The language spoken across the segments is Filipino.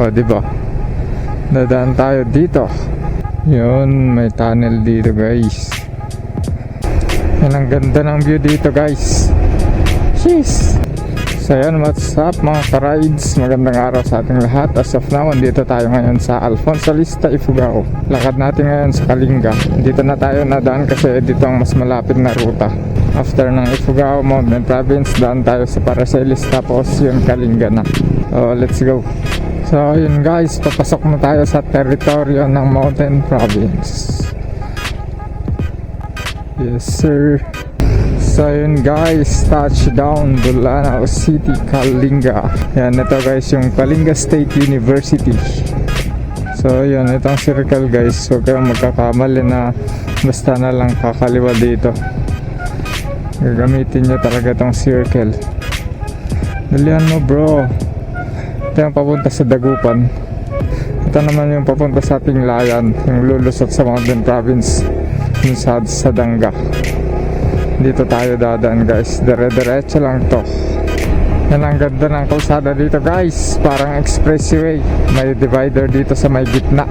O, di ba? Dadaan tayo dito. Yun, may tunnel dito guys. Yan ang ganda ng view dito guys. Jeez. So yan, what's up mga ka-rides? Magandang araw sa ating lahat. As of now, dito tayo ngayon sa Alfonso Lista, Ifugao. Lakad natin ngayon sa Kalinga. Dito na tayo nadaan kasi dito ang mas malapit na ruta. After ng Ifugao Mountain Province, daan tayo sa Paracelis tapos yun Kalinga na. So let's go. So yun guys, papasok na tayo sa teritoryo ng Mountain Province. Yes sir. So yun guys, touchdown Bulanao City, Kalinga. Yan, ito guys yung Kalinga State University. So yun, itong circle guys. Huwag kayong magkakamali na basta na lang kakaliwa dito. Gagamitin nyo talaga itong circle. Dalihan mo bro. Ito yung papunta sa Dagupan. Ito naman yung papunta sa ating layan, yung lulusot sa Mountain Province, yung sa, sa Danga. Dito tayo dadaan guys, dire-diretso lang to. Yan ang ganda ng kalsada dito guys, parang expressway. May divider dito sa may gitna.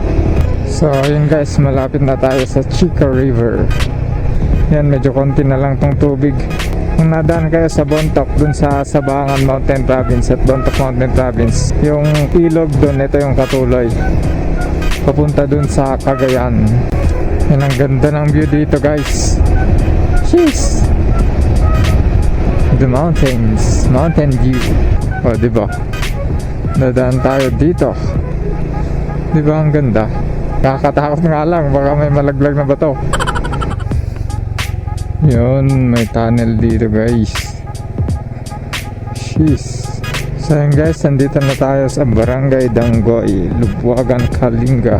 So yun guys, malapit na tayo sa Chica River. Yan, medyo konti na lang tong tubig. Kung nadaan kayo sa Bontoc, dun sa Sabangan Mountain Province at Bontoc Mountain Province, yung ilog dun, ito yung katuloy. Papunta dun sa Cagayan. Yan ang ganda ng view dito guys. Jeez! The mountains, mountain view. O, di ba? Dadaan tayo dito. Di ba ang ganda? Nakakatakot nga lang, baka may malaglag na bato. Yun, may tunnel dito guys. Jeez. So yun guys, nandito na tayo sa Barangay Dangoy, Lubwagan, Kalinga.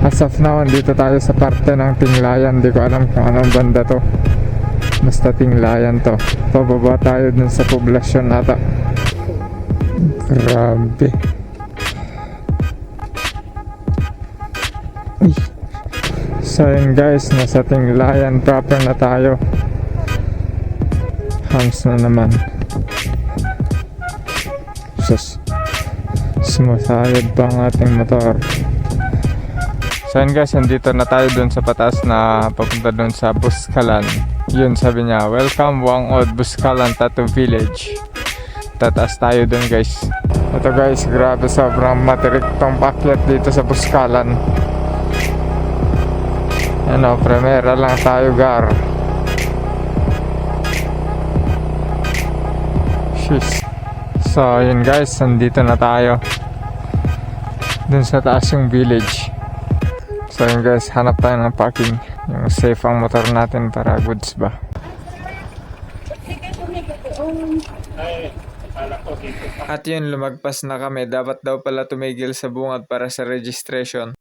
As of now, andito tayo sa parte ng Tinglayan. Di ko alam kung anong banda to. Basta Tinglayan to. Pababa tayo dun sa poblasyon ata. Grabe. Uy. So yun guys, nasa Tinglayan proper na tayo. Hams na naman. Sus. Sumasayad pa ang ating motor. So yun guys, nandito na tayo dun sa patas na papunta dun sa Buskalan. Yun sabi niya, welcome Wangod Buskalan Tattoo Village. Tataas tayo dun guys. Ito guys, grabe sobrang matirik tong pakyat dito sa Buskalan. Ano, primera lang tayo gar. Sheesh. So yun guys, nandito na tayo. Dun sa taas yung village. So yun guys, hanap tayo ng parking. Yung safe ang motor natin para goods ba. At yun, lumagpas na kami. Dapat daw pala tumigil sa bungad para sa registration.